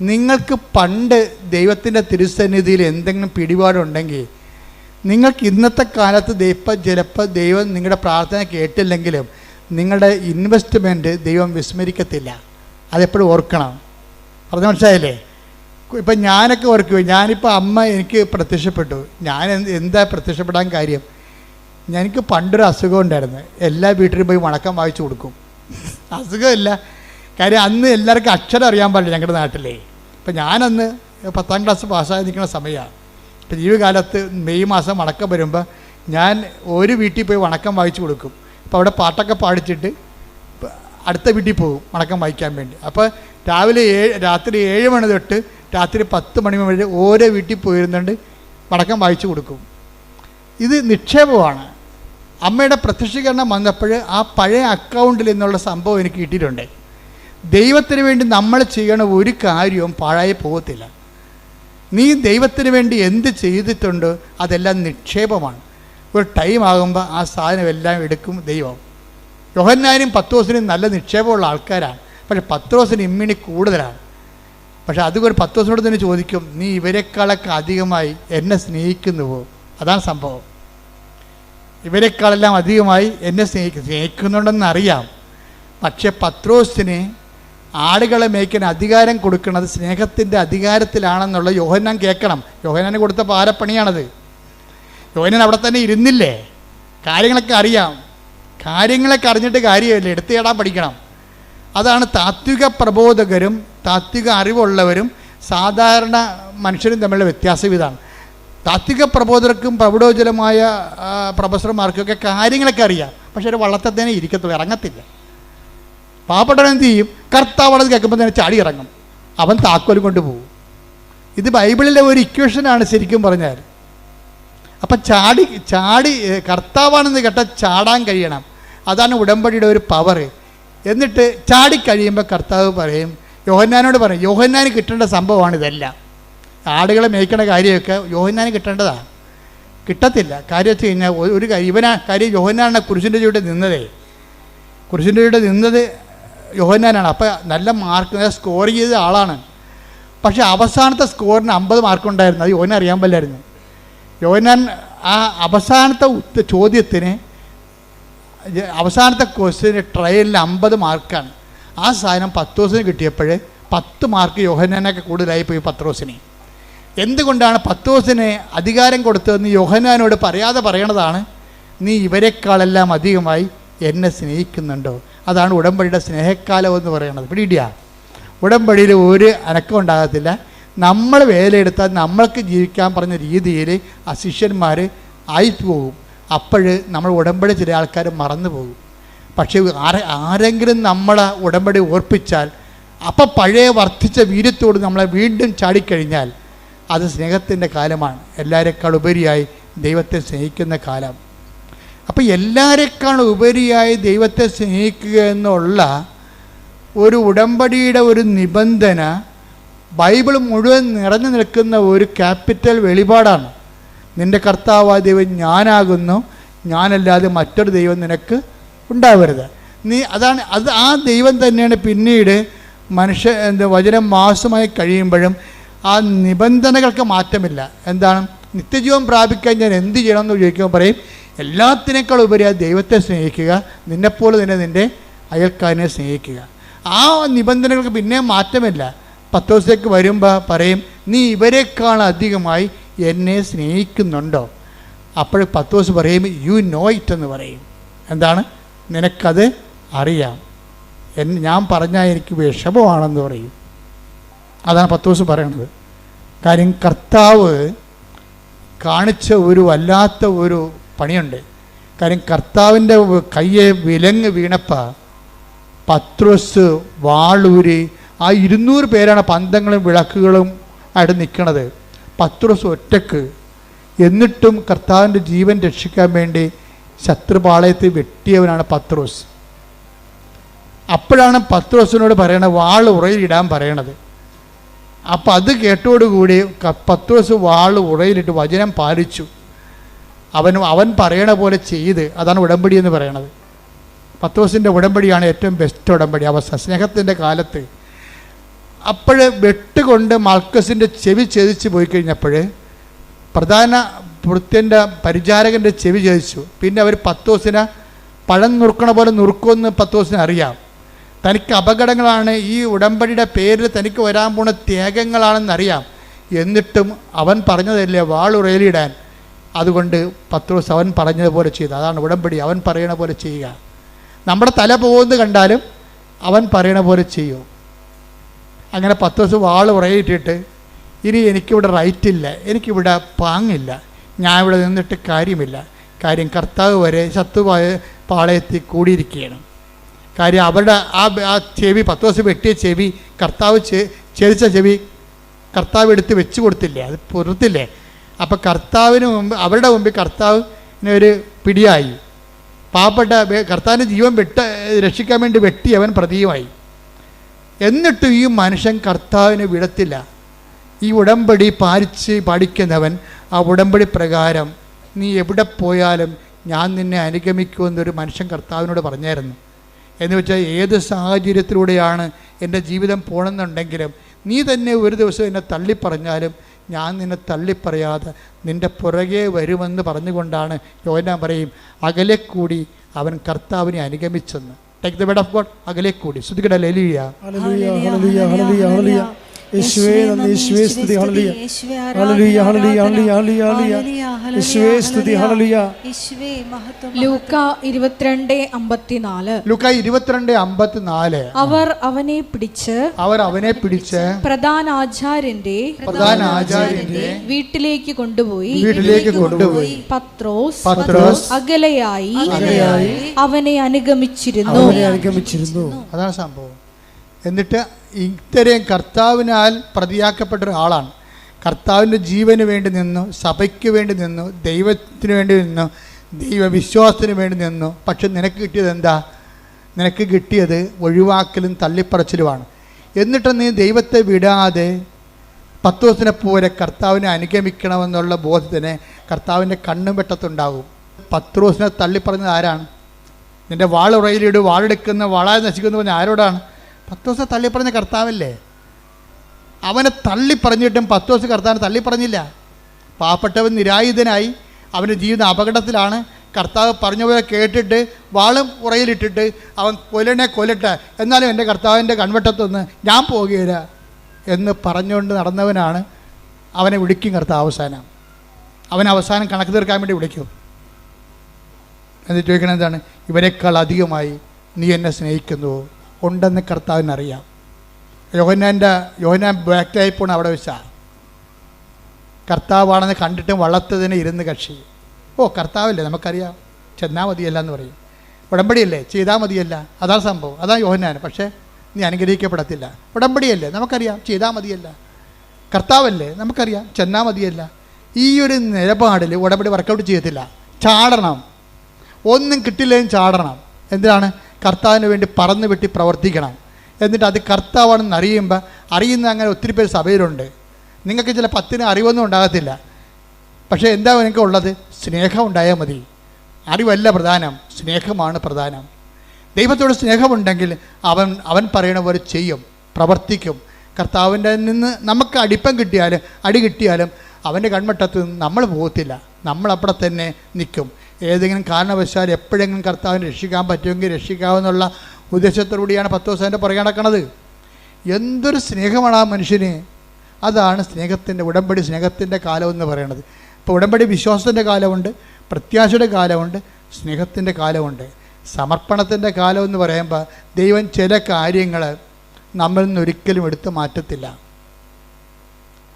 നിങ്ങൾക്ക് പണ്ട് ദൈവത്തിന്റെ തിരുസന്നിധിയിൽ എന്തെങ്കിലും പിടിപാടുണ്ടെങ്കിൽ നിങ്ങൾക്ക് ഇന്നത്തെ കാലത്ത് ദൈവം ചിലപ്പോൾ ദൈവം നിങ്ങളുടെ പ്രാർത്ഥന കേട്ടില്ലെങ്കിലും നിങ്ങളുടെ ഇൻവെസ്റ്റ്മെന്റ് ദൈവം വിസ്മരിക്കത്തില്ല. അതെപ്പോഴും ഓർക്കണം. പറഞ്ഞ മനസ്സിലായില്ലേ? ഇപ്പം ഞാനൊക്കെ ഓർക്കുമോ ഞാനിപ്പോൾ അമ്മ എനിക്ക് പ്രത്യക്ഷപ്പെട്ടു. ഞാൻ എന്താ പ്രത്യക്ഷപ്പെടാൻ കാര്യം? എനിക്ക് പണ്ടൊരു അസുഖം ഉണ്ടായിരുന്നു. എല്ലാ വീട്ടിലും പോയി വണക്കം വായിച്ചു കൊടുക്കും. അസുഖമില്ല. കാര്യം അന്ന് എല്ലാവർക്കും അക്ഷരം അറിയാൻ പാടില്ല ഞങ്ങളുടെ നാട്ടിലേ. ഇപ്പം ഞാനന്ന് പത്താം ക്ലാസ് പാസ്സായി നിൽക്കുന്ന സമയമാണ്. ഇപ്പം ജീവിതകാലത്ത് മെയ് മാസം വണക്കം വരുമ്പോൾ ഞാൻ ഒരു വീട്ടിൽ പോയി വണക്കം വായിച്ചു കൊടുക്കും. അപ്പോൾ അവിടെ പാട്ടൊക്കെ പാടിച്ചിട്ട് അടുത്ത വീട്ടിൽ പോകും വണക്കം വായിക്കാൻ വേണ്ടി. അപ്പോൾ രാവിലെ ഏഴ് രാത്രി ഏഴ് മണി തൊട്ട് രാത്രി പത്ത് മണി വരെ ഓരോ വീട്ടിൽ പോയിരുന്നുണ്ട് വണക്കം വായിച്ചു കൊടുക്കും. ഇത് നിക്ഷേപമാണ്. അമ്മയുടെ പ്രത്യക്ഷീകരണം വന്നപ്പോൾ ആ പഴയ അക്കൗണ്ടിൽ നിന്നുള്ള സംഭവം എനിക്ക് കിട്ടിയിട്ടുണ്ട്. ദൈവത്തിന് വേണ്ടി നമ്മൾ ചെയ്യണ ഒരു കാര്യവും പാഴായി പോകത്തില്ല. നീ ദൈവത്തിന് വേണ്ടി എന്ത് ചെയ്തിട്ടുണ്ട് അതെല്ലാം നിക്ഷേപമാണ്. ഒരു ടൈം ആകുമ്പോൾ ആ സാധനം എല്ലാം എടുക്കും ദൈവം. യോഹന്നാനും പത്തോസിനും നല്ല നിക്ഷേപമുള്ള ആൾക്കാരാണ്. പക്ഷെ പത്രോസിന് ഇമ്മിണി കൂടുതലാണ്. പക്ഷെ അതുകൊണ്ട് പത്തോസിനോട് തന്നെ ചോദിക്കും നീ ഇവരെക്കാളൊക്കെ അധികമായി എന്നെ സ്നേഹിക്കുന്നുവോ? അതാണ് സംഭവം. ഇവരെക്കാളെല്ലാം അധികമായി എന്നെ സ്നേഹിക്കും സ്നേഹിക്കുന്നുണ്ടെന്ന് അറിയാം പക്ഷെ പത്രോസിന് ആടുകളെ മേയ്ക്കാൻ അധികാരം കൊടുക്കുന്നത് സ്നേഹത്തിന്റെ അധികാരത്തിലാണെന്നുള്ള യോഹന്നാൻ കേൾക്കണം. യോഹന്നാന് കൊടുത്ത പാരപ്പണിയാണത്. യോഹന്നാൻ അവിടെ തന്നെ ഇരുന്നില്ലേ? കാര്യങ്ങളൊക്കെ അറിയാം. കാര്യങ്ങളൊക്കെ അറിഞ്ഞിട്ട് കാര്യമില്ല. എടുത്തു ചേടാൻ പഠിക്കണം. അതാണ് താത്വിക പ്രബോധകരും താത്വിക അറിവുള്ളവരും സാധാരണ മനുഷ്യരും തമ്മിലുള്ള വ്യത്യാസം ഇതാണ്. താത്വിക പ്രബോധകർക്കും പ്രൗഢോജ്വലമായ പ്രൊഫസർമാർക്കും പ്രൊഫസർമാർക്കൊക്കെ കാര്യങ്ങളൊക്കെ അറിയാം. പക്ഷെ ഒരു വള്ളത്തത്തേനെ ഇരിക്കത്തുള്ളൂ. ഇറങ്ങത്തില്ല. പാവപ്പെട്ടവൻ എന്ത് ചെയ്യും? കർത്താവളത് കേൾക്കുമ്പോൾ തന്നെ ചാടി ഇറങ്ങും. അവൻ താക്കോലും കൊണ്ടുപോകും ഇത് ബൈബിളിലെ ഒരു ഇക്വേഷനാണ് ശരിക്കും പറഞ്ഞാൽ. അപ്പം ചാടി ചാടി കർത്താവാണെന്ന് കേട്ടാൽ ചാടാൻ കഴിയണം. അതാണ് ഉടമ്പടിയുടെ ഒരു പവർ എന്നിട്ട് ചാടി കഴിയുമ്പോൾ കർത്താവ് പറയും യോഹന്നാനോട് പറയും യോഹന്നാന് കിട്ടേണ്ട സംഭവമാണ് ഇതെല്ലാം. ആടുകളെ മേയ്ക്കേണ്ട കാര്യമൊക്കെ യോഹന്നാന് കിട്ടേണ്ടതാണ് കിട്ടത്തില്ല. കാര്യം വെച്ച് കഴിഞ്ഞാൽ ഒരു- കാര്യം ഇവനാ കാര്യം യോഹന്നാനാണ് കുരിശിന്റെ ചൂടെ നിന്നതേ. കുരിശിന്റെ ചൂടെ നിന്നത് യോഹന്നാനാണ്. അപ്പോൾ നല്ല മാർക്ക് സ്കോർ ചെയ്ത ആളാണ്. പക്ഷേ അവസാനത്തെ സ്കോറിന് അമ്പത് മാർക്കുണ്ടായിരുന്നു അത് യോഹന അറിയാൻ പറ്റില്ലായിരുന്നു. യോഹന്നാൻ ആ അവസാനത്തെ ഉത്ത ചോദ്യത്തിന് അവസാനത്തെ ക്വസ്റ്റിന് ട്രയലിൽ അമ്പത് മാർക്കാണ് ആ സാധനം പത്തോസിന് കിട്ടിയപ്പോൾ പത്ത് മാർക്ക് യോഹന്നാനൊക്കെ കൂടുതലായി പോയി പത്രോസിന്. എന്തുകൊണ്ടാണ് പത്തോസിന് അധികാരം കൊടുത്തതെന്ന് യോഹന്നാനോട് പറയാതെ പറയണതാണ്? നീ ഇവരെക്കാളെല്ലാം അധികമായി എന്നെ സ്നേഹിക്കുന്നുണ്ടോ? അതാണ് ഉടമ്പടിയുടെ സ്നേഹക്കാലം എന്ന് പറയുന്നത്. പിടിയിടിയാ. ഉടമ്പടിയിൽ ഒരു അനക്കം ഉണ്ടാകത്തില്ല. നമ്മൾ വേലയെടുത്താൽ നമ്മൾക്ക് ജീവിക്കാൻ പറഞ്ഞ രീതിയിൽ ആ ശിഷ്യന്മാർ ആയിപ്പോകും പോകും അപ്പോൾ നമ്മൾ ഉടമ്പടി ചില ആൾക്കാർ മറന്നു പോകും പക്ഷേ ആരെ ആരെങ്കിലും നമ്മളെ ഉടമ്പടി ഓർപ്പിച്ചാൽ അപ്പം പഴയ വർദ്ധിച്ച വീര്യത്തോട് നമ്മളെ വീണ്ടും ചാടിക്കഴിഞ്ഞാൽ അത് സ്നേഹത്തിന്റെ കാലമാണ്. എല്ലാവരെക്കാൾ ഉപരിയായി ദൈവത്തെ സ്നേഹിക്കുന്ന കാലം. അപ്പോൾ എല്ലാവരെക്കാളും ഉപരിയായി ദൈവത്തെ സ്നേഹിക്കുക എന്നുള്ള ഒരു ഉടമ്പടിയുടെ ഒരു നിബന്ധന ബൈബിൾ മുഴുവൻ നിറഞ്ഞു നിൽക്കുന്ന ഒരു ക്യാപിറ്റൽ വെളിപാടാണ്. നിന്റെ കർത്താവായ ദൈവം ഞാനാകുന്നു. ഞാനല്ലാതെ മറ്റൊരു ദൈവം നിനക്ക് ഉണ്ടാവരുത്. നീ അതാണ് അത് ആ ദൈവം തന്നെയാണ് പിന്നീട് മനുഷ്യ എന്താ വചനം മാസമായി കഴിയുമ്പോഴും ആ നിബന്ധനകൾക്ക് മാറ്റമില്ല. എന്താണ്? നിത്യജീവൻ പ്രാപിക്കാൻ ഞാൻ എന്ത് ചെയ്യണമെന്ന് ചോദിക്കുമ്പോൾ പറയും എല്ലാത്തിനേക്കാൾ ഉപരി ആ ദൈവത്തെ സ്നേഹിക്കുക നിന്നെപ്പോലെ തന്നെ നിന്റെ അയൽക്കാരനെ സ്നേഹിക്കുക. ആ നിബന്ധനകൾക്ക് പിന്നെ മാറ്റമില്ല. പത്ത് ദിവസത്തേക്ക് വരുമ്പോൾ പറയും നീ ഇവരെക്കാൾ അധികമായി എന്നെ സ്നേഹിക്കുന്നുണ്ടോ? അപ്പോൾ ദിവസം പറയും യു നോ ഇറ്റ് എന്ന് പറയും. എന്താണ്? നിനക്കത് അറിയാം. എൻ ഞാൻ പറഞ്ഞാൽ എനിക്ക് വിഷമമാണെന്ന് പറയും. അതാണ് പത്ത് ദിവസം പറയണത്. കാര്യം കർത്താവ് കാണിച്ച ഒരു വല്ലാത്ത ഒരു പണിയുണ്ട്. കാര്യം കർത്താവിന്റെ കയ്യെ വിലങ്ങ് വീണപ്പോൾ പത്രോസ് വാളൂരി ആ ഇരുന്നൂറ് പേരാണ് പന്തങ്ങളും വിളക്കുകളും അവിടെ നിൽക്കണത്. പത്രോസ് ഒറ്റയ്ക്ക്. എന്നിട്ടും കർത്താവിന്റെ ജീവൻ രക്ഷിക്കാൻ വേണ്ടി ശത്രുപാളയത്തെ വെട്ടിയവനാണ് പത്രോസ്. അപ്പോഴാണ് പത്രോസിനോട് പറയണത് വാൾ ഉറയിലിടാൻ പറയണത്. അപ്പം അത് കേട്ടോടുകൂടി പത്രോസ് വാൾ ഉറയിലിട്ട് വചനം പാലിച്ചു. അവൻ അവൻ പറയണ പോലെ ചെയ്ത് അതാണ് ഉടമ്പടി എന്ന് പറയണത്. പത്തോസിന്റെ ഉടമ്പടിയാണ് ഏറ്റവും ബെസ്റ്റ് ഉടമ്പടി അവസ്ഥ. സ്നേഹത്തിന്റെ കാലത്ത് അപ്പോഴ് വെട്ടുകൊണ്ട് മൽക്കസിന്റെ ചെവി ഛേദിച്ച് പോയി കഴിഞ്ഞപ്പോൾ പ്രധാന വൃത്യന്റെ പരിചാരകന്റെ ചെവി ഛേദിച്ചു. പിന്നെ അവർ പത്തോസിനെ പഴം നുറുക്കണ പോലെ നുറുക്കുമെന്ന് പത്തോസിനെ അറിയാം. തനിക്ക് അപകടങ്ങളാണ് ഈ ഉടമ്പടിയുടെ പേരിൽ തനിക്ക് വരാൻ പോണ ത്യാഗങ്ങളാണെന്നറിയാം എന്നിട്ടും അവൻ പറഞ്ഞതല്ലേ വാളുറയിലിടാൻ അതുകൊണ്ട് പത്രോസ് അവൻ പറഞ്ഞതുപോലെ ചെയ്തു. അതാണ് ഉടമ്പടി. അവൻ പറയണ പോലെ ചെയ്യുക. നമ്മുടെ തല പോകുന്നത് കണ്ടാലും അവൻ പറയണ പോലെ ചെയ്യും. അങ്ങനെ പത്ത് ദിവസം വാൾ ഉറയിട്ടിട്ട് ഇനി എനിക്കിവിടെ റൈറ്റ് ഇല്ല. എനിക്കിവിടെ പാങ്ങില്ല. ഞാൻ ഇവിടെ നിന്നിട്ട് കാര്യമില്ല. കാര്യം കർത്താവ് വരെ ശത്രുവായ പാളയത്തിൽ കൂടിയിരിക്കുകയാണ്. കാര്യം അവരുടെ ആ ആ ചെവി പത്ത് ദിവസം വെട്ടിയ ചെവി കർത്താവ് ചെ ചെരിച്ച ചെവി കർത്താവ് എടുത്ത് വെച്ച് കൊടുത്തില്ലേ? അത് പുറത്തില്ലേ? അപ്പം കർത്താവിന് മുമ്പ് അവരുടെ മുമ്പിൽ കർത്താവിന് ഒരു പിടിയായി. പാവപ്പെട്ട കർത്താവിന്റെ ജീവൻ വെട്ട രക്ഷിക്കാൻ വേണ്ടി വെട്ടി അവൻ പ്രതിയുമായി. എന്നിട്ടും ഈ മനുഷ്യൻ കർത്താവിന് വിടത്തില്ല. ഈ ഉടമ്പടി പാലിച്ച് പഠിക്കുന്നവൻ ആ ഉടമ്പടി പ്രകാരം നീ എവിടെ പോയാലും ഞാൻ നിന്നെ അനുഗമിക്കുമെന്നൊരു മനുഷ്യൻ കർത്താവിനോട് പറഞ്ഞായിരുന്നു. എന്ന് വെച്ചാൽ ഏത് സാഹചര്യത്തിലൂടെയാണ് എന്റെ ജീവിതം പോകണമെന്നുണ്ടെങ്കിലും നീ തന്നെ ഒരു ദിവസം എന്നെ തള്ളിപ്പറഞ്ഞാലും ഞാൻ നിന്നെ തള്ളിപ്പറയാതെ നിന്റെ പുറകെ വരുമെന്ന് പറഞ്ഞുകൊണ്ടാണ് യോന പറയും അകലെ കൂടി അവൻ കർത്താവിനെ അനുഗമിച്ചെന്ന്. Take the bed of God അകലെ കൂടി. ശ്രുതികട ലലിയ യേശുവേ നന്ദി യേശുവേ സ്തുതി ഹല്ലേലൂയ. ഹല്ലേലൂയ ഹല്ലേലൂയ ഹല്ലേലൂയ ഹല്ലേലൂയ യേശുവേ സ്തുതി ഹല്ലേലൂയ. യേശുവേ മഹത്വം ലൂക്ക ഇരുപത്തിരണ്ട് അമ്പത്തിനാല്. ലുക്ക ഇരുപത്തിരണ്ട് അമ്പത്തിനാല്. അവർ അവനെ പിടിച്ച് അവർ അവനെ പിടിച്ച് പ്രധാന ആചാര്യന്റെ പ്രധാന ആചാര്യന്റെ വീട്ടിലേക്ക് കൊണ്ടുപോയി. വീട്ടിലേക്ക് കൊണ്ടുപോയി. പത്രോസ് പത്രോസ് അകലെയായി അവനെ അനുഗമിച്ചിരുന്നു. അവനെ അനുഗമിച്ചിരുന്നു. അതാണ് സംഭവം. എന്നിട്ട് ഇത്രയും കർത്താവിനാൽ പ്രതിയാക്കപ്പെട്ട ഒരാളാണ്. കർത്താവിന്റെ ജീവന് വേണ്ടി നിന്നു സഭയ്ക്ക് വേണ്ടി നിന്നു ദൈവത്തിന് വേണ്ടി നിന്നു ദൈവവിശ്വാസത്തിന് വേണ്ടി നിന്നു. പക്ഷെ നിനക്ക് കിട്ടിയത് എന്താ? നിനക്ക് കിട്ടിയത് ഒഴിവാക്കലും തള്ളിപ്പറച്ചിലുമാണ്. എന്നിട്ട് നീ ദൈവത്തെ വിടാതെ പത്ത് ദിവസത്തിനെ പോലെ കർത്താവിനെ അനുഗമിക്കണമെന്നുള്ള ബോധത്തിന് കർത്താവിന്റെ കണ്ണും വെട്ടത്തുണ്ടാകും. പത്ത് ദിവസത്തിനെ തള്ളിപ്പറഞ്ഞത് ആരാണ്? നിന്റെ വാളുറയിലിടും വാളെടുക്കുന്ന വാളായി നശിക്കുന്നു പറഞ്ഞ ആരോടാണ്? പത്ത് ദിവസം തള്ളിപ്പറഞ്ഞ കർത്താവല്ലേ? അവനെ തള്ളിപ്പറഞ്ഞിട്ടും പത്ത് ദിവസം കർത്താവിനെ തള്ളിപ്പറഞ്ഞില്ല. പാവപ്പെട്ടവൻ നിരായുധനായി അവന്റെ ജീവിതം അപകടത്തിലാണ്. കർത്താവ് പറഞ്ഞ പോലെ കേട്ടിട്ട് വാളും ഉറയിലിട്ടിട്ട് അവൻ കൊല്ലണെ കൊല്ലട്ടെ. എന്നാലും എന്റെ കർത്താവിന്റെ കൺവെട്ടത്തൊന്ന് ഞാൻ പോകുകയില്ല എന്ന് പറഞ്ഞുകൊണ്ട് നടന്നവനാണ് അവനെ വിളിക്കും കർത്താവ് അവസാനം. അവൻ അവസാനം കണക്ക് തീർക്കാൻ വേണ്ടി വിളിക്കും. എന്നിട്ട് ചോദിക്കണം എന്താണ്? ഇവരെക്കാൾ അധികമായി നീ എന്നെ സ്നേഹിക്കുന്നുവോ ഉണ്ടെന്ന് കർത്താവിനറിയാം. യോഹനാന്റെ യോഹനാൻ ബാക്ടായിപ്പോണ് പോണ അവിടെ വെച്ചാൽ കർത്താവാണെന്ന് കണ്ടിട്ടും വളർത്തതിന് ഇരുന്ന് കക്ഷി. ഓ കർത്താവല്ലേ നമുക്കറിയാം. ചെന്നാൽ മതിയല്ല എന്ന് പറയും. ഉടമ്പടിയല്ലേ? ചെയ്താൽ മതിയല്ല. അതാണ് സംഭവം. അതാണ് യോഹനാൻ പക്ഷേ നീ അനുഗ്രഹിക്കപ്പെടത്തില്ല. ഉടമ്പടിയല്ലേ? നമുക്കറിയാം. ചെയ്താൽ മതിയല്ല. കർത്താവല്ലേ? നമുക്കറിയാം. ചെന്നാൽ മതിയല്ല. ഈ ഒരു നിലപാടിൽ ഉടമ്പടി വർക്കൗട്ട് ചെയ്യത്തില്ല. ചാടണം. ഒന്നും കിട്ടില്ലെങ്കിൽ ചാടണം. എന്തിനാണ്? കർത്താവിന് വേണ്ടി പറന്ന് വെട്ടി പ്രവർത്തിക്കണം. എന്നിട്ട് അത് കർത്താവാണെന്ന് അറിയുമ്പോൾ അറിയുന്ന അങ്ങനെ ഒത്തിരി പേര് സഭയിലുണ്ട്. നിങ്ങൾക്ക് ചില പത്തിന് അറിവൊന്നും ഉണ്ടാകത്തില്ല. പക്ഷേ എന്താ നിങ്ങൾക്ക് ഉള്ളത്? സ്നേഹം ഉണ്ടായാൽ മതി. അറിവല്ല പ്രധാനം. സ്നേഹമാണ് പ്രധാനം. ദൈവത്തോട് സ്നേഹമുണ്ടെങ്കിൽ അവൻ അവൻ പറയണ പോലെ ചെയ്യും പ്രവർത്തിക്കും. കർത്താവിന്റെ നിന്ന് നമുക്ക് അടിപ്പം കിട്ടിയാലും അടി കിട്ടിയാലും അവന്റെ കൺമട്ടത്ത് നിന്ന് നമ്മൾ പോകത്തില്ല. നമ്മളവിടെ തന്നെ നിൽക്കും. ഏതെങ്കിലും കാരണവശാൽ എപ്പോഴെങ്കിലും കർത്താവിനെ രക്ഷിക്കാൻ പറ്റുമെങ്കിൽ രക്ഷിക്കാമെന്നുള്ള ഉദ്ദേശത്തോടുകൂടിയാണ് പത്ത് ദിവസം എന്റെ പുറകെ നടക്കുന്നത് എന്തൊരു സ്നേഹമാണ് ആ മനുഷ്യന്? അതാണ് സ്നേഹത്തിന്റെ ഉടമ്പടി സ്നേഹത്തിന്റെ കാലം എന്ന് പറയുന്നത് ഇപ്പോൾ ഉടമ്പടി വിശ്വാസത്തിന്റെ കാലമുണ്ട് പ്രത്യാശയുടെ കാലമുണ്ട് സ്നേഹത്തിന്റെ കാലമുണ്ട്. സമർപ്പണത്തിന്റെ കാലം എന്ന് പറയുമ്പോൾ ദൈവം ചില കാര്യങ്ങൾ നമ്മളിൽ നിന്ന് ഒരിക്കലും എടുത്തു മാറ്റത്തില്ല.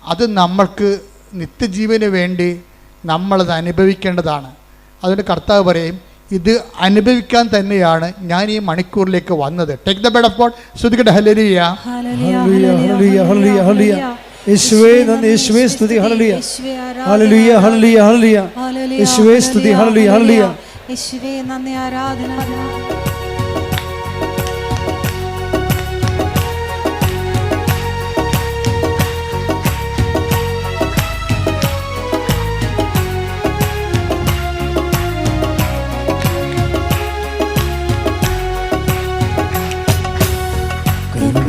അത് നമ്മൾക്ക് നിത്യജീവന് വേണ്ടി നമ്മളത് അനുഭവിക്കേണ്ടതാണ്. അതുകൊണ്ട് കർത്താവ് പറയും ഇത് അനുഭവിക്കാൻ തന്നെയാണ് ഞാൻ ഈ മണിക്കൂറിലേക്ക് വന്നത്. Take the bed of God ശ്രുതികട്ടെ ഹല്ലേലൂയ ഹല്ലേലൂയ ഹല്ലേലൂയ ഹല്ലേലൂയ ഹല്ലേലൂയ യേശുവേ നന്ദി യേശുവേ സ്തുതി ഹല്ലേലൂയ ഹല്ലേലൂയ ഹല്ലേലൂയ. ഹല്ലേലൂയ യേശുവേ സ്തുതി ഹല്ലേലൂയ. ഹല്ലേലൂയ. യേശുവേ നന്ദി ആരാധന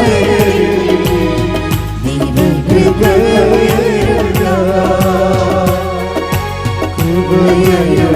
യാതൊരു കൃപയരുള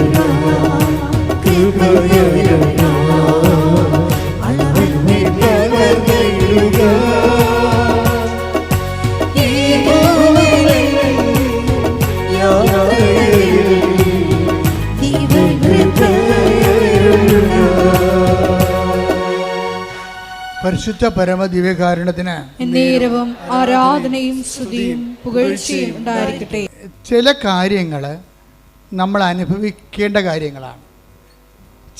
പരിശുദ്ധ പരമ ദിവ്യകാരണത്തിന് നേരവും ആരാധനയും സ്തുതിയും പുകഴ്ചയും ഉണ്ടായിരിക്കട്ടെ. ചില കാര്യങ്ങൾ നമ്മൾ അനുഭവിക്കേണ്ട കാര്യങ്ങളാണ്.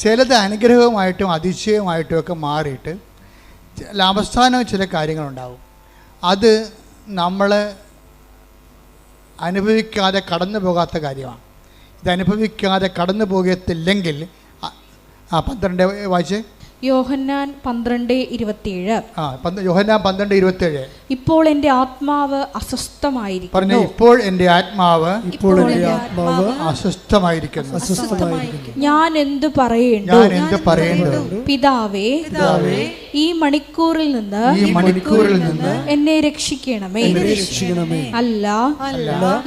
ചിലത് അനുഗ്രഹവുമായിട്ടും അതിശയവുമായിട്ടും ഒക്കെ മാറിയിട്ട് അവസാനം ചില കാര്യങ്ങളുണ്ടാവും. അത് നമ്മൾ അനുഭവിക്കാതെ കടന്നു പോകാത്ത കാര്യമാണ്. ഇത് അനുഭവിക്കാതെ കടന്നു പോകത്തില്ലെങ്കിൽ ആ പന്ത്രണ്ട് വായിച്ചേ യോഹന്നാൻ പന്ത്രണ്ട് ഇരുപത്തിയേഴ്. ആ യോഹന്നാൻ പന്ത്രണ്ട് ഇരുപത്തേഴ് ഇപ്പോൾ എന്റെ ആത്മാവ് പറഞ്ഞു അസ്വസ്ഥമായിരിക്കുന്നു ഇപ്പോൾ എന്റെ ആത്മാവ് ഇപ്പോൾ എന്റെ ആത്മാവ് അസ്വസ്ഥമായിരിക്കുന്നു. അസ്വസ്ഥമായിരിക്കുന്നു. ഞാൻ എന്തു പറയേണ്ടു? ഞാൻ എന്ത് പറയേണ്ടത് പിതാവേ ഈ മണിക്കൂറിൽ നിന്ന് ഈ മണിക്കൂറിൽ നിന്ന് എന്നെ രക്ഷിക്കണമേ. രക്ഷിക്കണമേ. അല്ല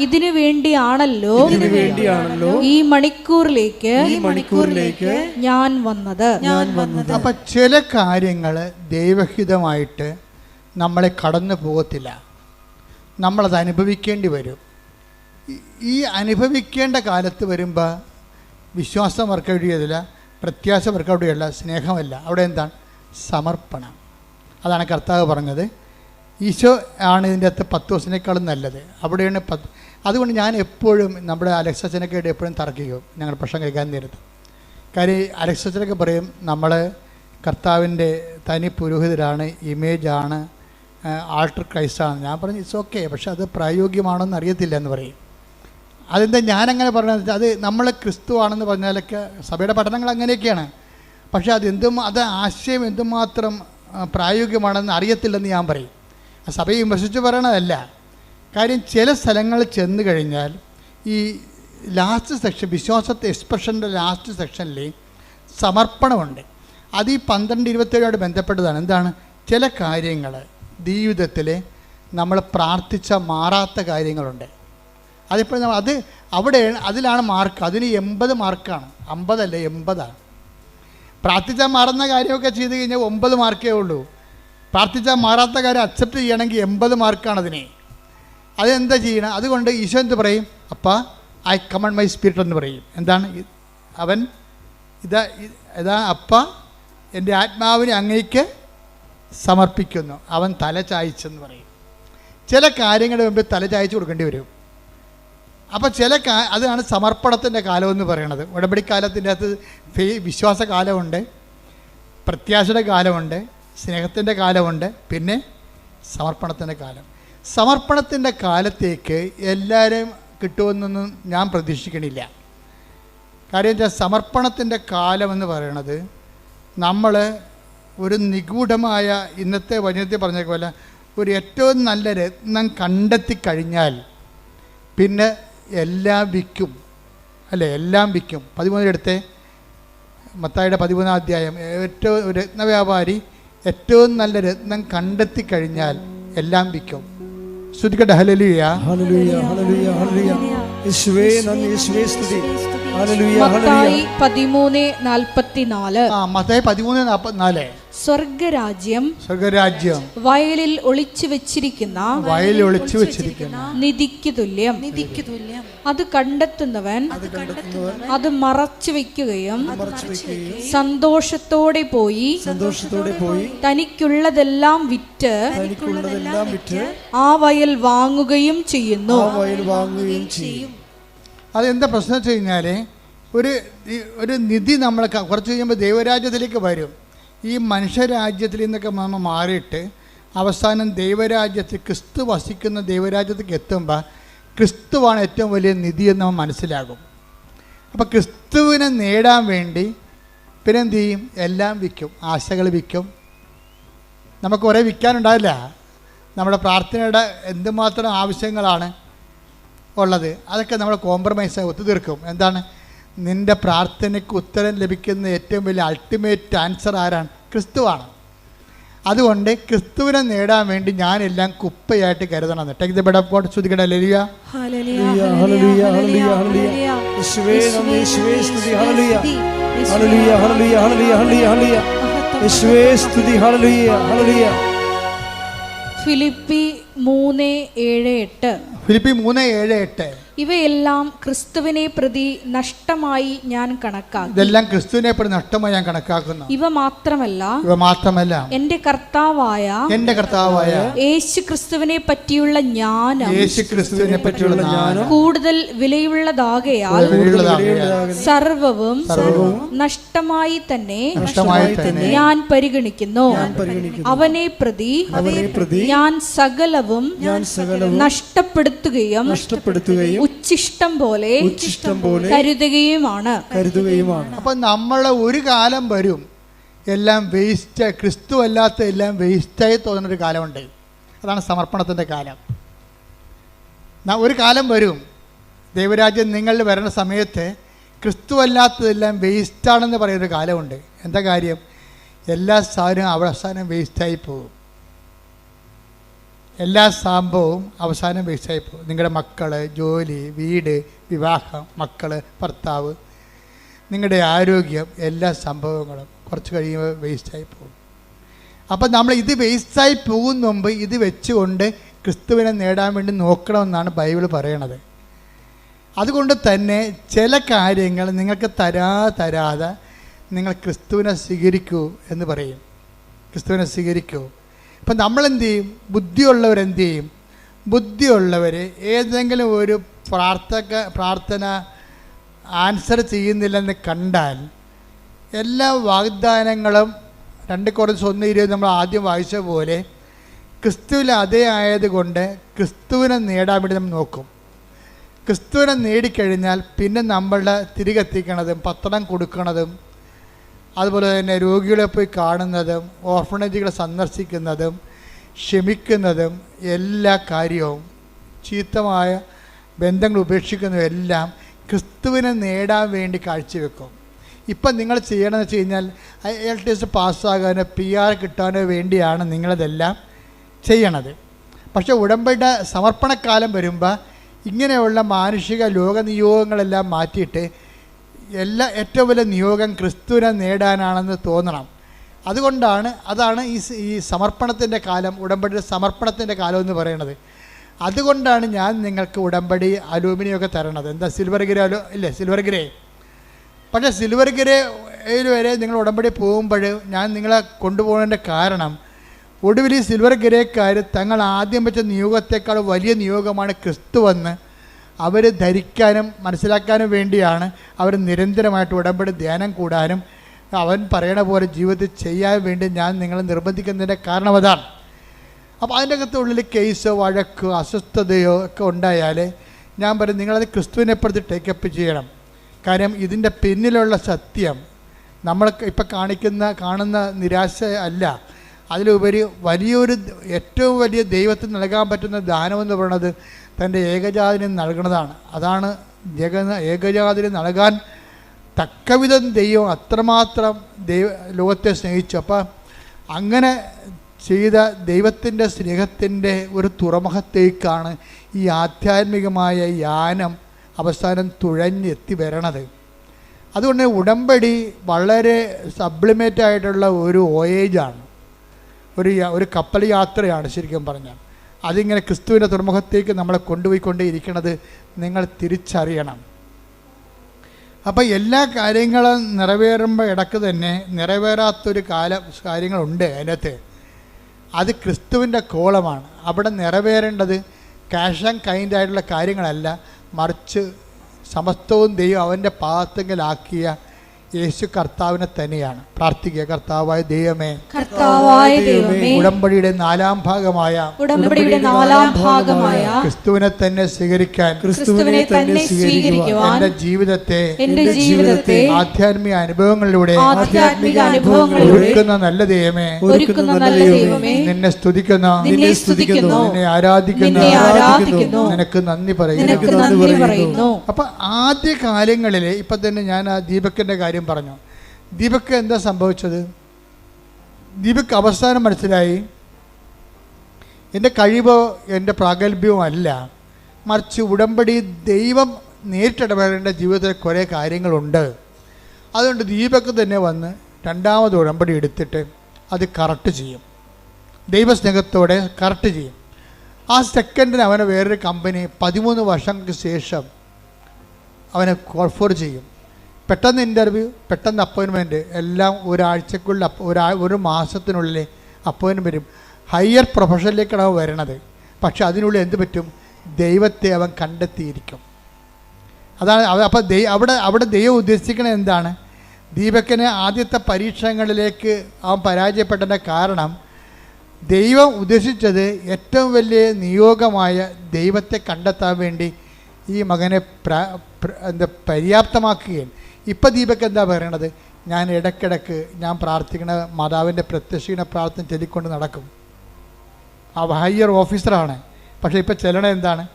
ഇതിനു വേണ്ടിയാണല്ലോ ഇതിനു വേണ്ടിയാണല്ലോ ഈ മണിക്കൂറിലേക്ക് ഈ മണിക്കൂറിലേക്ക് ഞാൻ വന്നത്. ഞാൻ വന്നത്. അപ്പം ചില കാര്യങ്ങൾ ദൈവഹിതമായിട്ട് നമ്മളെ കടന്നു പോകത്തില്ല. നമ്മളത് അനുഭവിക്കേണ്ടി വരും. ഈ- അനുഭവിക്കേണ്ട കാലത്ത് വരുമ്പോൾ വിശ്വാസം വർക്കൗട്ട് ചെയ്തില്ല പ്രത്യാശ വർക്കൗട്ട് ചെയ്യല്ല സ്നേഹമല്ല. അവിടെ എന്താണ്? സമർപ്പണം. അതാണ് കർത്താവ് പറഞ്ഞത്. ഈശോ ആണ് ഇതിന്റെ അകത്ത് പത്ത് ദിവസത്തിനേക്കാളും നല്ലത്. അവിടെയാണ് പത്ത് അതുകൊണ്ട് ഞാൻ എപ്പോഴും നമ്മുടെ അലക്സച്ചനൊക്കെ എപ്പോഴും തർക്കിക്കും. ഞങ്ങൾ പ്രശ്നം കഴിക്കാൻ നേരത്ത്. കാര്യം അലക്സച്ചനൊക്കെ പറയും നമ്മൾ കർത്താവിന്റെ തനി പുരോഹിതരാണ് ഇമേജാണ് ആൾട്ടർ ക്രൈസ്റ്റാണ്. ഞാൻ പറഞ്ഞു ഇറ്റ്സ് ഓക്കെ പക്ഷെ അത് പ്രായോഗികമാണോന്ന് അറിയത്തില്ല എന്ന് പറയും. അതെന്താ ഞാനങ്ങനെ വെച്ചാൽ അത് നമ്മൾ ക്രിസ്തു ആണെന്ന് പറഞ്ഞാലൊക്കെ സഭയുടെ പഠനങ്ങൾ അങ്ങനെയൊക്കെയാണ്. പക്ഷെ അതെന്തും അത് ആശയം എന്തുമാത്രം പ്രായോഗികമാണെന്ന് അറിയത്തില്ലെന്ന് ഞാൻ പറയും. സഭയെ വിമർശിച്ച് പറയണതല്ല. കാര്യം ചില സ്ഥലങ്ങളിൽ ചെന്ന് കഴിഞ്ഞാൽ ഈ ലാസ്റ്റ് സെക്ഷൻ വിശ്വാസത്തെ എക്സ്പ്രഷന്റെ ലാസ്റ്റ് സെക്ഷനിൽ സമർപ്പണമുണ്ട്. അത് ഈ പന്ത്രണ്ട് ഇരുപത്തേഴോട് ബന്ധപ്പെട്ടതാണ്. എന്താണ്? ചില കാര്യങ്ങൾ ജീവിതത്തിൽ നമ്മൾ പ്രാർത്ഥിച്ച മാറാത്ത കാര്യങ്ങളുണ്ട്. അതിപ്പോൾ നമ്മൾ അത് അവിടെ അതിലാണ് മാർക്ക്. അതിന് എൺപത് മാർക്കാണ്. അമ്പതല്ല എൺപതാണ്. പ്രാർത്ഥിച്ചാൽ മാറുന്ന കാര്യമൊക്കെ ചെയ്ത് കഴിഞ്ഞാൽ ഒമ്പത് മാർക്കേ ഉള്ളൂ. പ്രാർത്ഥിച്ചാൽ മാറാത്ത കാര്യം അക്സെപ്റ്റ് ചെയ്യണമെങ്കിൽ എൺപത് മാർക്കാണ് അതിനെ. അതെന്താ ചെയ്യണം? അതുകൊണ്ട് ഈശോ എന്ത് പറയും? അപ്പ ഐ കമൺ മൈ സ്പിരിറ്റ് എന്ന് പറയും. എന്താണ്? അവൻ ഇതാ ഇതാ അപ്പ എന്റെ ആത്മാവിനെ അങ്ങേക്ക് സമർപ്പിക്കുന്നു. അവൻ തല ചായ്ച്ചെന്ന് പറയും. ചില കാര്യങ്ങളുടെ മുമ്പ് തല ചായച്ച് കൊടുക്കേണ്ടി വരും. അപ്പോൾ ചില കാ അതാണ് സമർപ്പണത്തിന്റെ കാലമെന്ന് പറയണത്. ഉടമ്പടിക്കാലത്തിന്റെ അകത്ത് ഫേ വിശ്വാസ കാലമുണ്ട് പ്രത്യാശയുടെ കാലമുണ്ട് സ്നേഹത്തിന്റെ കാലമുണ്ട് പിന്നെ സമർപ്പണത്തിന്റെ കാലം. സമർപ്പണത്തിന്റെ കാലത്തേക്ക് എല്ലാവരും കിട്ടുമെന്നൊന്നും ഞാൻ പ്രതീക്ഷിക്കണില്ല. കാര്യം വെച്ചാൽ സമർപ്പണത്തിന്റെ കാലമെന്ന് പറയണത് നമ്മൾ ഒരു നിഗൂഢമായ ഇന്നത്തെ വനിതയെ പറഞ്ഞ പോലെ ഒരു ഏറ്റവും നല്ല രത്നം കണ്ടെത്തി കഴിഞ്ഞാൽ പിന്നെ എല്ലാം വിൽക്കും. അല്ലേ? എല്ലാം വിൽക്കും. പതിമൂന്നിലെടുത്തെ മത്തായുടെ പതിമൂന്നാം അധ്യായം. ഏറ്റവും രത്ന രത്നവ്യാപാരി ഏറ്റവും നല്ല രത്നം കണ്ടെത്തി കഴിഞ്ഞാൽ എല്ലാം വിൽക്കും. ശ്രുതിക്കട്ടെ. ഹലലിയ ഹല്ലേലൂയ ഹല്ലേലൂയ ഹല്ലേലൂയ. യേശുവേ നന്ദി. യേശുവേ സ്തുതി. മത്തായി പതിമൂന്ന് നാൽപ്പത്തിനാല്. മത്തായി പതിമൂന്ന് നാൽപ്പത്തിനാല്. സ്വർഗരാജ്യം സ്വർഗരാജ്യം. വയലിൽ ഒളിച്ചു വെച്ചിരിക്കുന്ന വയലിൽ ഒളിച്ചു വെച്ചിരിക്കുന്ന നിധിക്ക് തുല്യം. നിധിക്ക് തുല്യം. അത് കണ്ടെത്തുന്നവൻ അത് മറച്ചു വെക്കുകയും സന്തോഷത്തോടെ പോയി സന്തോഷത്തോടെ പോയി തനിക്കുള്ളതെല്ലാം വിറ്റ് തനിക്കുള്ളതെല്ലാം വിറ്റ് ആ വയൽ വാങ്ങുകയും ചെയ്യുന്നു. ആ വയൽ വാങ്ങുകയും ചെയ്യും. അതെന്താ പ്രശ്നം വെച്ച് കഴിഞ്ഞാൽ ഒരു ഒരു നിധി നമ്മൾ കുറച്ച് കഴിയുമ്പോൾ ദൈവരാജ്യത്തിലേക്ക് വരും. ഈ മനുഷ്യരാജ്യത്തിൽ നിന്നൊക്കെ നമ്മൾ മാറിയിട്ട് അവസാനം ദൈവരാജ്യത്തിൽ ക്രിസ്തു വസിക്കുന്ന ദൈവരാജ്യത്തേക്ക് എത്തുമ്പോൾ ക്രിസ്തുവാണ് ഏറ്റവും വലിയ നിധി എന്ന് നമ്മൾ മനസ്സിലാകും. അപ്പോൾ ക്രിസ്തുവിനെ നേടാൻ വേണ്ടി പിന്നെ എന്ത് ചെയ്യും? എല്ലാം വിൽക്കും. ആശകൾ വിൽക്കും. നമുക്ക് കുറേ വിൽക്കാനുണ്ടാവില്ല. നമ്മുടെ പ്രാർത്ഥനയുടെ എന്തുമാത്രം ആവശ്യങ്ങളാണ്. ഉള്ളത് അതൊക്കെ നമ്മൾ കോംപ്രമൈസ് ഒത്തുതീർക്കും എന്താണ് നിന്റെ പ്രാർത്ഥനയ്ക്ക് ഉത്തരം ലഭിക്കുന്ന ഏറ്റവും വലിയ അൾട്ടിമേറ്റ് ആൻസർ ആരാണ് ക്രിസ്തുവാണ് അതുകൊണ്ട് ക്രിസ്തുവിനെ നേടാൻ വേണ്ടി ഞാനെല്ലാം കുപ്പയായിട്ട് കരുതണം take the bed of God ശ്രുതികട ലലിയ ഹല്ലേലൂയ, ഹല്ലേലൂയ, ഹല്ലേലൂയ, ഫിലിപ്പി മൂന്ന് ഏഴ് എട്ട്. ഫിലിപ്പി മൂന്ന് ഏഴ് എട്ട്. ഇവയെല്ലാം ക്രിസ്തുവിനെ പ്രതി നഷ്ടമായി ഞാൻ കണക്കാക്കി. ഇതെല്ലാം ക്രിസ്തുവിനെ പ്രതി നഷ്ടമായി ഞാൻ കണക്കാക്കുന്നു. ഇവ മാത്രമല്ല ഇവ മാത്രമല്ല എന്റെ കർത്താവായ എന്റെ കർത്താവായ യേശു ക്രിസ്തുവിനെ പറ്റിയുള്ള ജ്ഞാനം യേശു ക്രിസ്തുവിനെ പറ്റിയുള്ള ജ്ഞാനം കൂടുതൽ വിലയുള്ളതാകയാൽ സർവവും നഷ്ടമായി തന്നെ ഞാൻ പരിഗണിക്കുന്നു. പരിഗണിക്കുന്നു. അവനെ പ്രതി അവനെ പ്രതി ഞാൻ സകലവും ഞാൻ സകലവും നഷ്ടപ്പെടുത്തുകയും നഷ്ടപ്പെടുത്തുകയും ഉച്ചിഷ്ടം പോലെ ഉച്ചിഷ്ടം പോലെ കരുതുകയുമാണ്. കരുതുകയുമാണ്. അപ്പൊ നമ്മളെ ഒരു കാലം വരും എല്ലാം വേസ്റ്റ് ക്രിസ്തു അല്ലാത്ത എല്ലാം വേസ്റ്റായി തോന്നുന്നൊരു കാലമുണ്ട്. അതാണ് സമർപ്പണത്തിന്റെ കാലം. ഒരു കാലം വരും ദൈവരാജ്യം നിങ്ങൾ വരുന്ന സമയത്ത് ക്രിസ്തു അല്ലാത്തതെല്ലാം വേസ്റ്റാണെന്ന് പറയുന്നൊരു കാലമുണ്ട്. എന്താ കാര്യം? എല്ലാ സാധനവും അവസാനം വേസ്റ്റായി പോകും. എല്ലാ സംഭവവും അവസാനം വേസ്റ്റായി പോകും. നിങ്ങളുടെ മക്കൾ ജോലി വീട് വിവാഹം മക്കൾ ഭർത്താവ് നിങ്ങളുടെ ആരോഗ്യം എല്ലാ സംഭവങ്ങളും കുറച്ച് കഴിയുമ്പോൾ വേസ്റ്റായി പോകും. അപ്പം നമ്മൾ ഇത് വേസ്റ്റായി പോകുന്ന മുമ്പ് ഇത് വെച്ചുകൊണ്ട് ക്രിസ്തുവിനെ നേടാൻ വേണ്ടി നോക്കണമെന്നാണ് ബൈബിൾ പറയണത്. അതുകൊണ്ട് തന്നെ ചില കാര്യങ്ങൾ നിങ്ങൾക്ക് തരാ തരാതെ നിങ്ങൾ ക്രിസ്തുവിനെ സ്വീകരിക്കൂ എന്ന് പറയും. ക്രിസ്തുവിനെ സ്വീകരിക്കൂ. ഇപ്പം നമ്മളെന്ത് ചെയ്യും ബുദ്ധിയുള്ളവരെന്ത് ചെയ്യും ബുദ്ധിയുള്ളവർ ഏതെങ്കിലും ഒരു പ്രാർത്ഥക പ്രാർത്ഥന ആൻസർ ചെയ്യുന്നില്ലെന്ന് കണ്ടാൽ എല്ലാ വാഗ്ദാനങ്ങളും രണ്ട് കുറച്ച് ഒന്ന് ഇരുപത് നമ്മൾ ആദ്യം വായിച്ച പോലെ ക്രിസ്തുവിൽ അതേ ആയതുകൊണ്ട് ക്രിസ്തുവിനെ നേടാൻ വേണ്ടി നമ്മൾ നോക്കും. ക്രിസ്തുവിനെ നേടിക്കഴിഞ്ഞാൽ പിന്നെ നമ്മളുടെ തിരികെത്തിക്കണതും പത്രം കൊടുക്കണതും അതുപോലെ തന്നെ രോഗികളെ പോയി കാണുന്നതും ഓർഫണേജുകളെ സന്ദർശിക്കുന്നതും ക്ഷമിക്കുന്നതും എല്ലാ കാര്യവും ചീത്തമായ ബന്ധങ്ങൾ ഉപേക്ഷിക്കുന്നതും എല്ലാം ക്രിസ്തുവിനെ നേടാൻ വേണ്ടി കാഴ്ചവെക്കും. ഇപ്പം നിങ്ങൾ ചെയ്യണമെന്ന് വെച്ച് കഴിഞ്ഞാൽ എൽ ടി എസ് പാസ്സാകാനോ പി ആർ കിട്ടാനോ വേണ്ടിയാണ് നിങ്ങളിതെല്ലാം ചെയ്യണത്. പക്ഷേ ഉടമ്പടിയുടെ സമർപ്പണക്കാലം വരുമ്പോൾ ഇങ്ങനെയുള്ള മാനുഷിക ലോക നിയോഗങ്ങളെല്ലാം മാറ്റിയിട്ട് എല്ലാ ഏറ്റവും വലിയ നിയോഗം ക്രിസ്തുവിനെ നേടാനാണെന്ന് തോന്നണം. അതുകൊണ്ടാണ് അതാണ് ഈ ഈ സമർപ്പണത്തിന്റെ കാലം ഉടമ്പടിയുടെ സമർപ്പണത്തിന്റെ കാലം എന്ന് പറയുന്നത്. അതുകൊണ്ടാണ് ഞാൻ നിങ്ങൾക്ക് ഉടമ്പടി അലൂമിനിയൊക്കെ തരണത്. എന്താ സിൽവർ ഗ്രേ അലോ ഇല്ലേ സിൽവർ ഗ്രേ? പക്ഷേ സിൽവർ ഗ്രേയിൽ വരെ നിങ്ങൾ ഉടമ്പടി പോകുമ്പോൾ ഞാൻ നിങ്ങളെ കൊണ്ടുപോകുന്നതിന്റെ കാരണം ഒടുവിൽ ഈ സിൽവർ ഗ്രേക്കാർ തങ്ങൾ ആദ്യം വെച്ച നിയോഗത്തേക്കാൾ വലിയ നിയോഗമാണ് ക്രിസ്തു വന്ന് അവർ ധരിക്കാനും മനസ്സിലാക്കാനും വേണ്ടിയാണ് അവർ നിരന്തരമായിട്ട് ഉടമ്പടി ധ്യാനം കൂടാനും അവൻ പറയണ പോലെ ജീവിതത്തിൽ ചെയ്യാൻ വേണ്ടി ഞാൻ നിങ്ങളെ നിർബന്ധിക്കുന്നതിന്റെ കാരണം അതാണ്. അപ്പോൾ അതിന്റെ അകത്ത് ഉള്ളിൽ കേസോ വഴക്കോ അസ്വസ്ഥതയോ ഒക്കെ ഉണ്ടായാൽ ഞാൻ പറയും നിങ്ങളത് ക്രിസ്തുവിനെപ്പുറത്ത് ടേക്കപ്പ് ചെയ്യണം. കാര്യം ഇതിന്റെ പിന്നിലുള്ള സത്യം നമ്മൾ ഇപ്പം കാണിക്കുന്ന കാണുന്ന നിരാശ അല്ല. അതിലുപരി വലിയൊരു ഏറ്റവും വലിയ ദൈവത്തിന് നൽകാൻ പറ്റുന്ന ദാനമെന്ന് പറയുന്നത് തന്റെ ഏകജാതിന് നൽകുന്നതാണ് അതാണ് ജഗ ഏകജാതിന് നൽകാൻ തക്കവിധം ദൈവം അത്രമാത്രം ദൈവ ലോകത്തെ സ്നേഹിച്ചു. അപ്പം അങ്ങനെ ചെയ്ത ദൈവത്തിന്റെ സ്നേഹത്തിന്റെ ഒരു തുറമുഖത്തേക്കാണ് ഈ ആധ്യാത്മികമായ യാനം അവസാനം തുഴഞ്ഞെത്തി വരണത്. അതുകൊണ്ട് ഉടമ്പടി വളരെ സപ്ലിമേറ്റ് ആയിട്ടുള്ള ഒരു വോയേജാണ് ഒരു ഒരു കപ്പൽ യാത്രയാണ് ശരിക്കും പറഞ്ഞാൽ. അതിങ്ങനെ ക്രിസ്തുവിന്റെ തുറമുഖത്തേക്ക് നമ്മളെ കൊണ്ടുപോയിക്കൊണ്ടേയിരിക്കണത് നിങ്ങൾ തിരിച്ചറിയണം. അപ്പോൾ എല്ലാ കാര്യങ്ങളും നിറവേറുമ്പോൾ ഇടയ്ക്ക് തന്നെ നിറവേറാത്തൊരു കാല കാര്യങ്ങളുണ്ട് അതിനകത്ത്. അത് ക്രിസ്തുവിന്റെ കോളമാണ്. അവിടെ നിറവേറേണ്ടത് ക്യാഷ് ആൻഡ് കൈൻഡ് ആയിട്ടുള്ള കാര്യങ്ങളല്ല. മറിച്ച് സമസ്തവും ദൈവം അവന്റെ പാകത്തെങ്കിലാക്കിയ യേശു കർത്താവിനെ തന്നെയാണ്. പ്രാർത്ഥിക്കുക കർത്താവായ ദൈവമേ കർത്താവായ ദൈവമേ ഉടമ്പടിയുടെ നാലാം ഭാഗമായ ഉടമ്പടിയുടെ നാലാം ഭാഗമായ ക്രിസ്തുവിനെ തന്നെ സ്വീകരിക്കാൻ ക്രിസ്തുവിനെ തന്നെ സ്വീകരിക്കുവാൻ എന്റെ ജീവിതത്തെ എന്റെ ജീവിതത്തെ ആധ്യാത്മിക അനുഭവങ്ങളിലൂടെ ആധ്യാത്മിക അനുഭവങ്ങളിലൂടെ ഒരുക്കുന്ന നല്ല ദൈവമേ ഒരുക്കുന്ന നല്ല ദൈവമേ നിന്നെ സ്തുതിക്കുന്നു നിന്നെ സ്തുതിക്കുന്നു നിന്നെ ആരാധിക്കുന്നു നിന്നെ ആരാധിക്കുന്നു നിനക്ക് നന്ദി നിനക്ക് പറയുന്നു നന്ദി പറയുന്നു. അപ്പൊ ആദ്യ കാലങ്ങളിൽ ഇപ്പൊ തന്നെ ഞാൻ ആ ദീപക്കിന്റെ കാര്യം പറഞ്ഞു ദീപക്ക് എന്താ സംഭവിച്ചത്? ദീപക്ക് അവസാനം മനസ്സിലായി എന്റെ കഴിവോ എന്റെ പ്രാഗൽഭ്യവും അല്ല. മറിച്ച് ഉടമ്പടി ദൈവം നേരിട്ടിടപെടേണ്ട ജീവിതത്തിൽ കുറേ കാര്യങ്ങളുണ്ട്. അതുകൊണ്ട് ദീപക്ക് തന്നെ വന്ന് രണ്ടാമത് ഉടമ്പടി എടുത്തിട്ട് അത് കറക്റ്റ് ചെയ്യും. ദൈവസ്നേഹത്തോടെ കറക്റ്റ് ചെയ്യും. ആ സെക്കൻഡിന് അവനെ വേറൊരു കമ്പനി പതിമൂന്ന് വർഷങ്ങൾക്ക് ശേഷം അവനെ കോൾഫോർ ചെയ്യും. പെട്ടെന്ന് ഇന്റർവ്യൂ പെട്ടെന്ന് അപ്പോയിൻമെന്റ് എല്ലാം ഒരാഴ്ചക്കുള്ളിൽ ഒരാ ഒരു മാസത്തിനുള്ളിൽ അപ്പോയിൻമെന്റ് വരും. ഹയർ പ്രൊഫഷനിലേക്കാണ് വരണത്. പക്ഷെ അതിനുള്ളിൽ എന്ത് പറ്റും? ദൈവത്തെ അവൻ കണ്ടെത്തിയിരിക്കും. അതാണ് അപ്പോൾ ദൈ അവിടെ അവിടെ ദൈവം ഉദ്ദേശിക്കുന്നത് എന്താണ്? ദീപക്കിന് ആദ്യത്തെ പരീക്ഷണങ്ങളിലേക്ക് അവൻ പരാജയപ്പെട്ടതിന്റെ കാരണം ദൈവം ഉദ്ദേശിച്ചത് ഏറ്റവും വലിയ നിയോഗമായ ദൈവത്തെ കണ്ടെത്താൻ വേണ്ടി ഈ മകനെ എന്താ പര്യാപ്തമാക്കുകയും ഇപ്പം ദീപക്ക് എന്താ പറയണത്? ഞാൻ ഇടയ്ക്കിടയ്ക്ക് ഞാൻ പ്രാർത്ഥിക്കണ മാതാവിന്റെ പ്രത്യക്ഷീണ പ്രാർത്ഥന ചൊല്ലിക്കൊണ്ട് നടക്കും. ആ ഹയർ ഓഫീസറാണ്. പക്ഷേ ഇപ്പോൾ ചെല്ലണ എന്താണ്?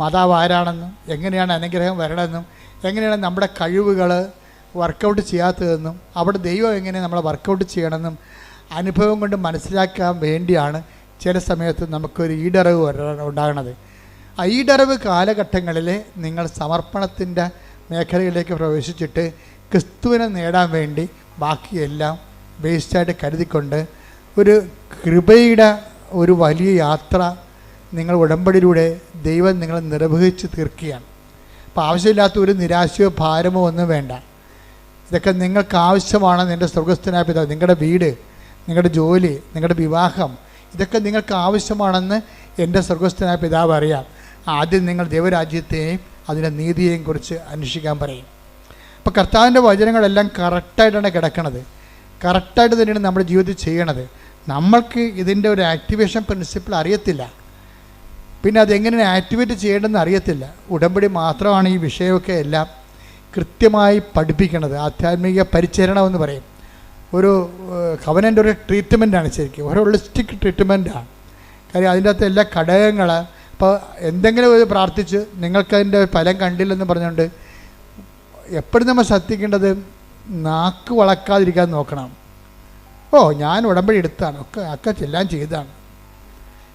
മാതാവ് ആരാണെന്നും എങ്ങനെയാണ് അനുഗ്രഹം വരണമെന്നും എങ്ങനെയാണ് നമ്മുടെ കഴിവുകൾ വർക്കൗട്ട് ചെയ്യാത്തതെന്നും അവിടെ ദൈവം എങ്ങനെ നമ്മളെ വർക്കൗട്ട് ചെയ്യണമെന്നും അനുഭവം കൊണ്ട് മനസ്സിലാക്കാൻ വേണ്ടിയാണ് ചില സമയത്ത് നമുക്കൊരു ഈടറിവ് ഉണ്ടാകണത്. ആ ഈടറിവ് കാലഘട്ടങ്ങളിൽ നിങ്ങൾ സമർപ്പണത്തിന്റെ മേഖലയിലേക്ക് പ്രവേശിച്ചിട്ട് ക്രിസ്തുവിനെ നേടാൻ വേണ്ടി ബാക്കിയെല്ലാം വേസ്റ്റായിട്ട് കരുതിക്കൊണ്ട് ഒരു കൃപയുടെ ഒരു വലിയ യാത്ര നിങ്ങൾ ഉടമ്പടിയിലൂടെ ദൈവം നിങ്ങളെ നിർവഹിച്ച് തീർക്കുകയാണ്. അപ്പോൾ ആവശ്യമില്ലാത്ത ഒരു നിരാശയോ ഭാരമോ ഒന്നും വേണ്ട. ഇതൊക്കെ നിങ്ങൾക്ക് ആവശ്യമാണ് എന്റെ സ്വർഗസ്ഥനായ പിതാവ് നിങ്ങളുടെ വീട് നിങ്ങളുടെ ജോലി നിങ്ങളുടെ വിവാഹം. ഇതൊക്കെ നിങ്ങൾക്ക് ആവശ്യമാണെന്ന് എന്റെ സ്വർഗസ്ഥനായ പിതാവ് അറിയാം. ആദ്യം നിങ്ങൾ ദൈവരാജ്യത്തെയും അതിന്റെ നീതിയെയും കുറിച്ച് അന്വേഷിക്കാൻ പറയും. അപ്പോൾ കർത്താവിന്റെ വചനങ്ങളെല്ലാം കറക്റ്റായിട്ടാണ് കിടക്കണത്. കറക്റ്റായിട്ട് തന്നെയാണ് നമ്മുടെ ജീവിതത്തിൽ ചെയ്യണത്. നമ്മൾക്ക് ഇതിന്റെ ഒരു ആക്ടിവേഷൻ പ്രിൻസിപ്പിൾ അറിയത്തില്ല. പിന്നെ അതെങ്ങനെ ആക്ടിവേറ്റ് ചെയ്യേണ്ടതെന്ന് അറിയത്തില്ല. ഉടമ്പടി മാത്രമാണ് ഈ വിഷയമൊക്കെ എല്ലാം കൃത്യമായി പഠിപ്പിക്കണത്. ആധ്യാത്മിക പരിചരണം എന്ന് പറയും. ഒരു കവനന്റെ ഒരു ട്രീറ്റ്മെന്റാണ് ശരിക്കും. ഒരു ഹോളിസ്റ്റിക് ട്രീറ്റ്മെന്റാണ് കാര്യം അതിന്റെ അകത്ത് എല്ലാ ഘടകങ്ങൾ അപ്പോൾ എന്തെങ്കിലും ഒരു പ്രാർത്ഥിച്ച് നിങ്ങൾക്കതിന്റെ ഫലം കണ്ടില്ലെന്ന് പറഞ്ഞുകൊണ്ട് എപ്പോഴും നമ്മൾ ശ്രദ്ധിക്കേണ്ടത് നാക്ക് വളക്കാതിരിക്കാൻ നോക്കണം. ഓ ഞാൻ ഉടമ്പടി എടുത്താണ്. ഒക്കെ ഒക്കെ എല്ലാം ചെയ്താണ്.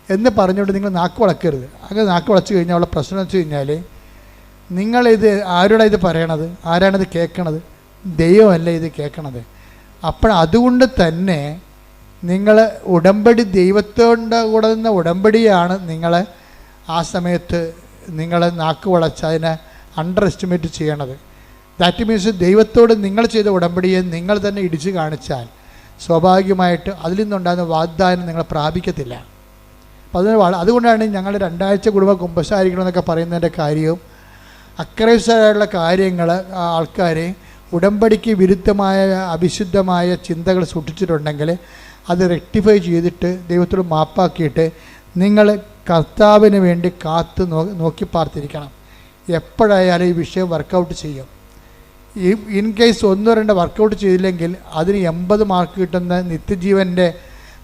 എന്ന് പറഞ്ഞുകൊണ്ട് നിങ്ങൾ നാക്ക് വളക്കരുത്. അങ്ങനെ നാക്ക് വളച്ച് കഴിഞ്ഞാൽ ഉള്ള പ്രശ്നം വെച്ച് കഴിഞ്ഞാൽ നിങ്ങളിത് ആരോടാണ് ഇത് പറയണത്? ആരാണിത് കേൾക്കണത് ദൈവമല്ല ഇത് കേൾക്കണത് അപ്പോൾ അതുകൊണ്ട് തന്നെ നിങ്ങൾ ഉടമ്പടി ദൈവത്തോണ്ട കൂടെ നിന്ന ഉടമ്പടിയാണ് നിങ്ങൾ ആ സമയത്ത് നിങ്ങൾ നാക്ക് വളച്ച് അതിനെ അണ്ടർ എസ്റ്റിമേറ്റ് ചെയ്യണത്. ദാറ്റ് മീൻസ് ദൈവത്തോട് നിങ്ങൾ ചെയ്ത ഉടമ്പടിയെ നിങ്ങൾ തന്നെ ഇടിച്ചു കാണിച്ചാൽ സ്വാഭാവികമായിട്ട് അതിൽ നിന്നുണ്ടാകുന്ന വാഗ്ദാനം നിങ്ങൾ പ്രാപിക്കത്തില്ല. അപ്പോൾ അതിന് അതുകൊണ്ടാണ് ഞങ്ങൾ രണ്ടാഴ്ച കുടുംബ കുമ്പസാരിക്കണമെന്നൊക്കെ പറയുന്നതിന്റെ കാര്യവും അക്രൈസായുള്ള കാര്യങ്ങൾ ആൾക്കാരെ ഉടമ്പടിക്ക് വിരുദ്ധമായ അവിശുദ്ധമായ ചിന്തകൾ സൂക്ഷിച്ചിട്ടുണ്ടെങ്കിൽ അത് റെക്ടിഫൈ ചെയ്തിട്ട് ദൈവത്തോട് മാപ്പാക്കിയിട്ട് നിങ്ങൾ കർത്താവിന് വേണ്ടി കാത്ത് നോക്കി പാർത്തിരിക്കണം. എപ്പോഴായാലും ഈ വിഷയം വർക്കൗട്ട് ചെയ്യും. ഈ ഇൻ കേസ് ഒന്നോ രണ്ടോ വർക്കൗട്ട് ചെയ്തില്ലെങ്കിൽ അതിന് എൺപത് മാർക്ക് കിട്ടുന്ന നിത്യജീവന്റെ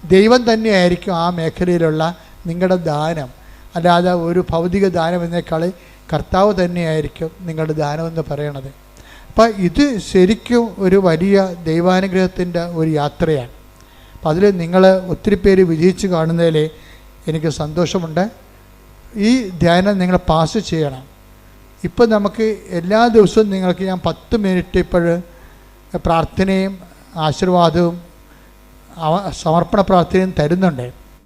ദൈവം തന്നെയായിരിക്കും ആ മേഖലയിലുള്ള നിങ്ങളുടെ ദാനം. അല്ലാതെ ഒരു ഭൗതിക ദാനം എന്നേക്കാൾ കർത്താവ് തന്നെയായിരിക്കും നിങ്ങളുടെ ദാനം എന്ന് പറയണത്. അപ്പം ഇത് ശരിക്കും ഒരു വലിയ ദൈവാനുഗ്രഹത്തിന്റെ ഒരു യാത്രയാണ്. അപ്പം അതിൽ നിങ്ങൾ ഒത്തിരി പേര് വിജയിച്ച് കാണുന്നതിൽ എനിക്ക് സന്തോഷമുണ്ട്. ഈ ധ്യാനം നിങ്ങൾ പാസ് ചെയ്യണം. ഇപ്പം നമുക്ക് എല്ലാ ദിവസവും നിങ്ങൾക്ക് ഞാൻ പത്ത് മിനിറ്റ് ഇപ്പോൾ പ്രാർത്ഥനയും ആശീർവാദവും സമർപ്പണ പ്രാർത്ഥനയും തരുന്നുണ്ട്.